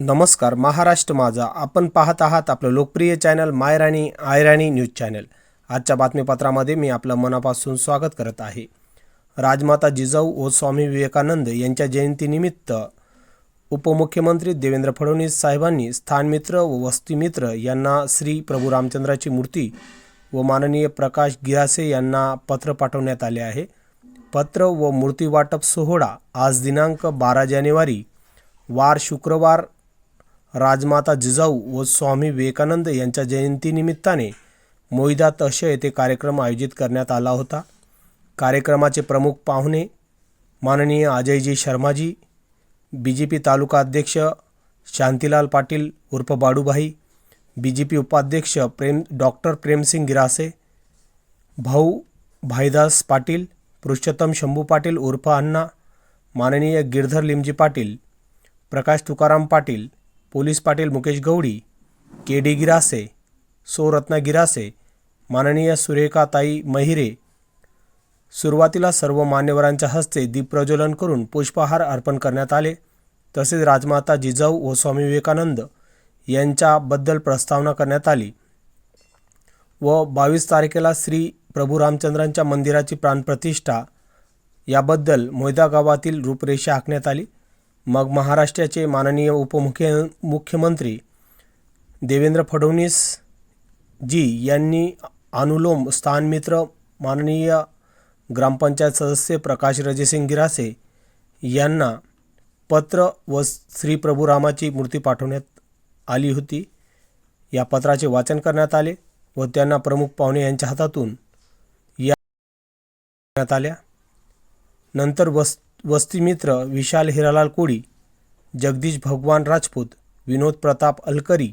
नमस्कार महाराष्ट्र माझा. आपण पाहत आहात आपलं लोकप्रिय चॅनल मायराणी आयराणी न्यूज चॅनल. आजच्या बातमीपत्रामध्ये मी आपलं मनापासून स्वागत करत आहे. राजमाता जिजाऊ व स्वामी विवेकानंद यांच्या जयंतीनिमित्त उपमुख्यमंत्री देवेंद्र फडणवीस साहेबांनी स्थानमित्र व वस्तीमित्र यांना श्री प्रभू रामचंद्राची मूर्ती व माननीय प्रकाश गिरासे यांना पत्र पाठवण्यात आले आहे. पत्र व मूर्ती वाटप सोहळा आज दिनांक बारा जानेवारी वार शुक्रवार राजमाता जिजाऊ व स्वामी विवेकानंद यांच्या जयंतीनिमित्ताने मोईदा तश येथे कार्यक्रम आयोजित करण्यात आला होता. कार्यक्रमाचे प्रमुख पाहुणे माननीय Ajayji Sharmaji B J P तालुका अध्यक्ष शांतीलाल पाटील उर्फ बाडूभाई बी जे पी उपाध्यक्ष प्रेम डॉक्टर प्रेमसिंग गिरासे भाऊ भाईदास पाटील पुरुषोत्तम शंभू पाटील उर्फ अण्णा माननीय Girdhar Limji Patil Prakash Tukaram Patil police Patil Mukesh Gawadi K D Girase so Ratna Girase माननीय सुरेखाताई महिरे. सुरुवातीला सर्व मान्यवरांच्या हस्ते दीपप्रज्वलन करून पुष्पहार अर्पण करण्यात आले. तसेच राजमाता जिजाऊ व स्वामी विवेकानंद यांच्याबद्दल प्रस्तावना करण्यात आली. व बावीस तारखेला श्री प्रभू रामचंद्रांच्या मंदिराची प्राणप्रतिष्ठा याबद्दल मोयदा गावातील रूपरेषा आखण्यात आली. मग महाराष्ट्राचे माननीय उपमुख्य मुख्यमंत्री देवेंद्र फडणवीस जी यांनी अनुलोम स्थानमित्र माननीय ग्रामपंचायत सदस्य प्रकाश रजेसिंग गिरासे यांना पत्र व श्री प्रभू रामाची मूर्ती पाठवण्यात आली होती. या पत्राचे वाचन करण्यात आले व त्यांना प्रमुख पाहुणे यांच्या हातातून या करण्यात आल्या. नंतर वस वस्तीमित्र विशाल हिरालाल कोळी जगदीश भगवान राजपूत विनोद प्रताप अलकरी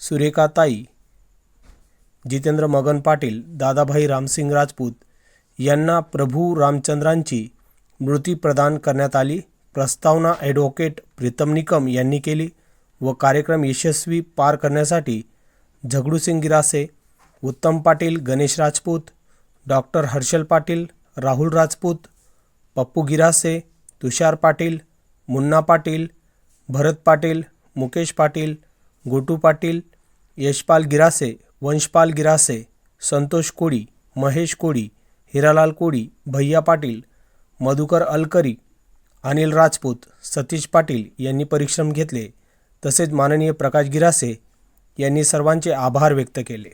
सुरेखाताई जितेंद्र मगन पाटील दादाभाई रामसिंग राजपूत यांना प्रभू रामचंद्रांची मृती प्रदान करण्यात आली. प्रस्तावना ॲडव्होकेट प्रीतम निकम यांनी केली व कार्यक्रम यशस्वी पार करण्यासाठी झगडूसिंग गिरासे उत्तम पाटील गणेश राजपूत डॉक्टर हर्षल पाटील राहुल राजपूत पप्पू गिरासे तुषार पाटील मुन्ना पाटील भरत पाटील मुकेश पाटील गोटू पाटील यशपाल गिरासे वंशपाल गिरासे संतोष कोळी महेश कोळी हिरालाल कोळी भैया पाटील मधुकर अलकरी अनिल राजपूत सतीश पाटील यांनी परिश्रम घेतले. तसेच माननीय प्रकाश गिरासे यांनी सर्वांचे आभार व्यक्त केले.